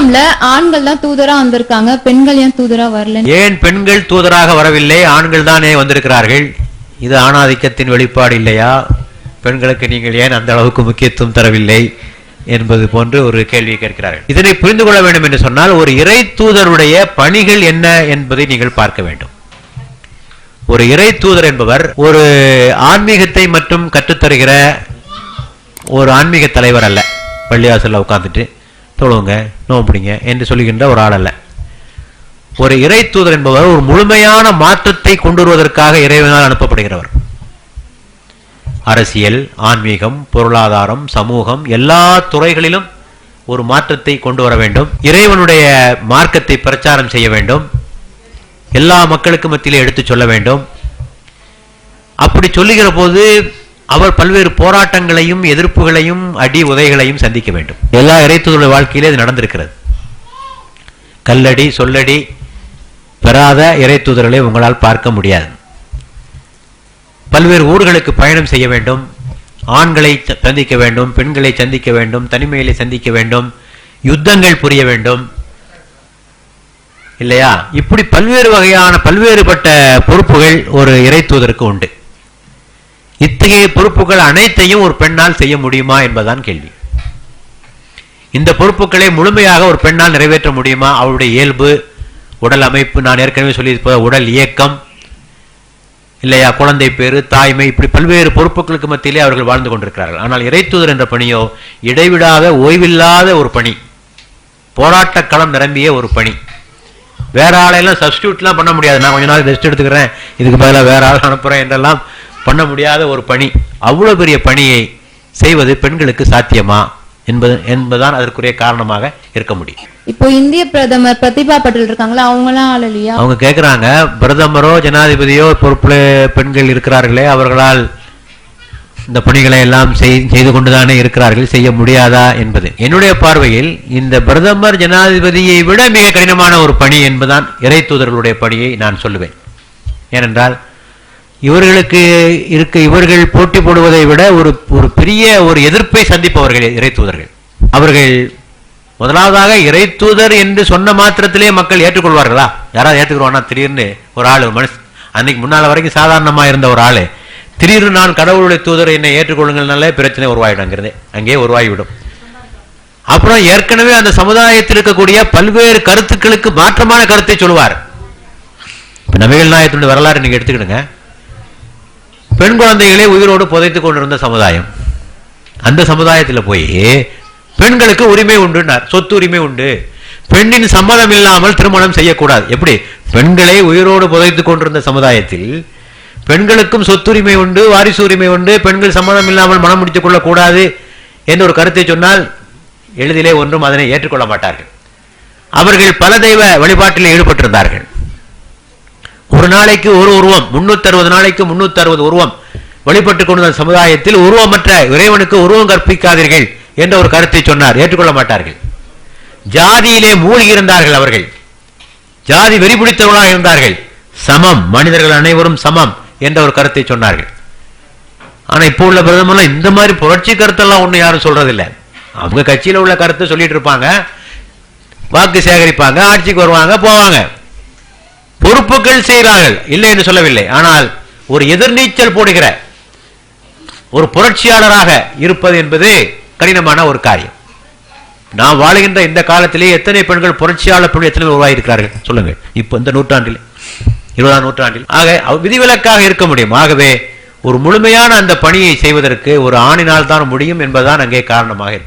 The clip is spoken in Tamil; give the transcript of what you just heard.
இஸ்லாம்ல ஆண்கள் தான் தூதரா வந்திருக்காங்க பெண்கள் ஏன் தூதரா வரல ஏன் பெண்கள் தூதராக வரவில்லை? ஆண்கள் தானே வந்திருக்கிறார்கள்? இது ஆணாதிக்கத்தின் வெளிப்பாடு இல்லையா? பெண்களுக்கு நீங்கள் ஏன் அந்த அளவுக்கு முக்கியத்துவம் தரவில்லை என்பது போன்று ஒரு கேள்வியை கேட்கிறார்கள். இதனை புரிந்து கொள்ள வேண்டும் என்று சொன்னால் ஒரு இறை தூதருடைய பணிகள் என்ன என்பதை நீங்கள் பார்க்க வேண்டும். ஒரு இறை தூதர் என்பவர் ஒரு ஆன்மீகத்தை மட்டும் கற்றுத்தருகிற ஒரு ஆன்மீக தலைவர் அல்ல. பள்ளிவாசல்ல உட்கார்ந்துட்டு தொழுவுங்க நோம்பிடிங்க என்று சொல்லுகின்ற ஒரு ஆள் அல்ல. ஒரு இறை தூதர் என்பவர் ஒரு முழுமையான மாற்றத்தை கொண்டு வருவதற்காக இறைவனால் அனுப்பப்படுகிறவர். அரசியல் ஆன்மீகம் பொருளாதாரம் சமூகம் எல்லா துறைகளிலும் ஒரு மாற்றத்தை கொண்டு வர வேண்டும். இறைவனுடைய மார்க்கத்தை பிரச்சாரம் செய்ய வேண்டும். எல்லா மக்களுக்கு மத்தியிலே எடுத்து சொல்ல வேண்டும். அப்படி சொல்லுகிற போது அவர் பல்வேறு போராட்டங்களையும் எதிர்ப்புகளையும் அடி உதைகளையும் சந்திக்க வேண்டும். எல்லா இறைத்தூதருடைய வாழ்க்கையிலே இது நடந்திருக்கிறது. கல்லடி சொல்லடி பெறாத இறைத்தூதர்களை உங்களால் பார்க்க முடியாது. பல்வேறு ஊர்களுக்கு பயணம் செய்ய வேண்டும். ஆண்களை ச- சந்திக்க வேண்டும் பெண்களை சந்திக்க வேண்டும் தனிமையிலே சந்திக்க வேண்டும் யுத்தங்கள் புரிய வேண்டும். இல்லையா? இப்படி பல்வேறு வகையான பல்வேறுபட்ட பொறுப்புகள் ஒரு இறைத்தூதருக்கு உண்டு. இத்தகைய பொறுப்புகள் அனைத்தையும் ஒரு பெண்ணால் செய்ய முடியுமா என்பதுதான் கேள்வி. இந்த பொறுப்புகளை முழுமையாக ஒரு பெண்ணால் நிறைவேற்ற முடியுமா? அவருடைய இயல்பு உடல் அமைப்பு நான் ஏற்கனவே சொல்லியிருப்பது உடல் இயக்கம் இல்லையா குழந்தை பேரு தாய்மை இப்படி பல்வேறு பொறுப்புகளுக்கு மத்தியிலே அவர்கள் வாழ்ந்து கொண்டிருக்கிறார்கள். ஆனால் இறைத்துதர் என்ற பணியோ இடைவிடாத ஓய்வில்லாத ஒரு பணி போராட்ட களம் நிரம்பிய ஒரு பணி. வேற ஆளையெல்லாம் சப்ஸ்டியூட்லாம் பண்ண முடியாது. நான் கொஞ்ச நாள் ரெஸ்ட் எடுத்துக்கிறேன். இதுக்கு பதிலாக வேற ஆள் அனுப்புகிறேன் என்றெல்லாம் பண்ண முடியாத ஒரு பணி. அவ்வளவு பெரிய பணியை செய்வது பெண்களுக்கு சாத்தியமா? என்பது என்பதுதான் அதற்குரிய காரணமாக இருக்க முடியும். இப்போ இந்திய பிரதமர் பிரதிபா பட்டேல் இருக்காங்களா? அவங்களாம் ஆள் இல்லையா அவங்க கேட்குறாங்க பிரதமரோ ஜனாதிபதியோ பொறுப்புல பெண்கள் இருக்கிறார்களே அவர்களால் இந்த பணிகளை எல்லாம் செய்- செய்து கொண்டுதானே இருக்கிறார்கள் செய்ய முடியாதா என்பது. என்னுடைய பார்வையில் இந்த பிரதமர் ஜனாதிபதியை விட மிக கடினமான ஒரு பணி என்பதுதான் இறை தூதர்களுடைய பணியை நான் சொல்லுவேன். ஏனென்றால் இவர்களுக்கு இருக்க இவர்கள் போட்டி போடுவதை விட ஒரு ஒரு பெரிய ஒரு எதிர்ப்பை சந்திப்பவர்கள் இறை தூதர்கள். அவர்கள் முதலாவதாக இறை தூதர் என்று சொன்ன மாத்திரத்திலே மக்கள் ஏற்றுக்கொள்வார்களா? யாராவது ஏற்றுக்கொள்வானா திடீர்னு ஒரு ஆள் மனுஷ மனுஷன் அன்னைக்கு முன்னால் வரைக்கும் சாதாரணமாக இருந்த ஒரு ஆளு திடீர்னு நான் கடவுளுடைய தூதர் என்னை ஏற்றுக்கொள்ளுங்கள்னாலே பிரச்சனை உருவாயிடுங்கிறது அங்கேயே உருவாகிவிடும். அப்புறம் ஏற்கனவே அந்த சமுதாயத்தில் இருக்கக்கூடிய பல்வேறு கருத்துக்களுக்கு மாற்றமான கருத்தை சொல்லுவார். நபிகள் நாயத்தினுடைய வரலாறு நீங்கள் எடுத்துக்கிடுங்க. பெண் குழந்தைகளை உயிரோடு புதைத்துக் கொண்டிருந்த சமுதாயம். அந்த சமுதாயத்தில் போய் பெண்களுக்கு உரிமை உண்டுனார் சொத்து உரிமை உண்டு. பெண்ணின் சம்மதம் இல்லாமல் திருமணம் செய்யக்கூடாது. எப்படி? பெண்களை உயிரோடு புதைத்துக் கொண்டிருந்த சமுதாயத்தில் பெண்களுக்கும் சொத்துரிமை உண்டு வாரிசு உரிமை உண்டு பெண்கள் சம்மதம் இல்லாமல் மனம் முடித்துக் கொள்ளக்கூடாது என்று ஒரு கருத்தை சொன்னால் எளிதிலே ஒன்றும் அதனை ஏற்றுக்கொள்ள மாட்டார்கள். அவர்கள் பல தெய்வ வழிபாட்டில் ஈடுபட்டிருந்தார்கள். ஒரு நாளைக்கு ஒரு உருவம் முன்னூத்தி அறுபது நாளைக்கு முன்னூத்தி அறுபது உருவம். வழிபட்டுக் கொண்டிருந்த சமுதாயத்தில் உருவமற்ற இறைவனுக்கு உருவம் கற்பிக்காதீர்கள் என்ற ஒரு கருத்தை சொன்னார். ஏற்றுக்கொள்ள மாட்டார்கள். ஜாதியிலே மூழ்கி இருந்தார்கள் அவர்கள். ஜாதி வெறிபிடித்தவர்களாக இருந்தார்கள். சமம். மனிதர்கள் அனைவரும் சமம் என்ற ஒரு கருத்தை சொன்னார்கள். ஆனா இப்போ உள்ள பிரதமர்லாம் இந்த மாதிரி புரட்சி கருத்தெல்லாம் ஒண்ணு யாரும் சொல்றதில்லை. அவங்க கட்சியில உள்ள கருத்தை சொல்லிட்டு இருப்பாங்க. வாக்கு சேகரிப்பாங்க ஆட்சிக்கு வருவாங்க போவாங்க. பொறுப்புகள் செய்கிறார்கள். இல்லை என்று சொல்லவில்லை. ஆனால் ஒரு எதிர்நீச்சல் போடுகிற ஒரு புரட்சியாளராக இருப்பது என்பது கடினமான ஒரு காரியம். நாம் வாழுகின்ற இந்த காலத்திலே எத்தனை பெண்கள் புரட்சியாளர் பெண்கள் எத்தனை உருவாகியிருக்கிறார்கள் சொல்லுங்கள். இப்போ இந்த நூற்றாண்டில் இருபதாம் நூற்றாண்டில். ஆக விதிவிலக்காக இருக்க முடியும். ஆகவே ஒரு முழுமையான அந்த பணியை செய்வதற்கு ஒரு ஆணினால் தான் முடியும் என்பதுதான் அங்கே காரணமாக இருக்கும்.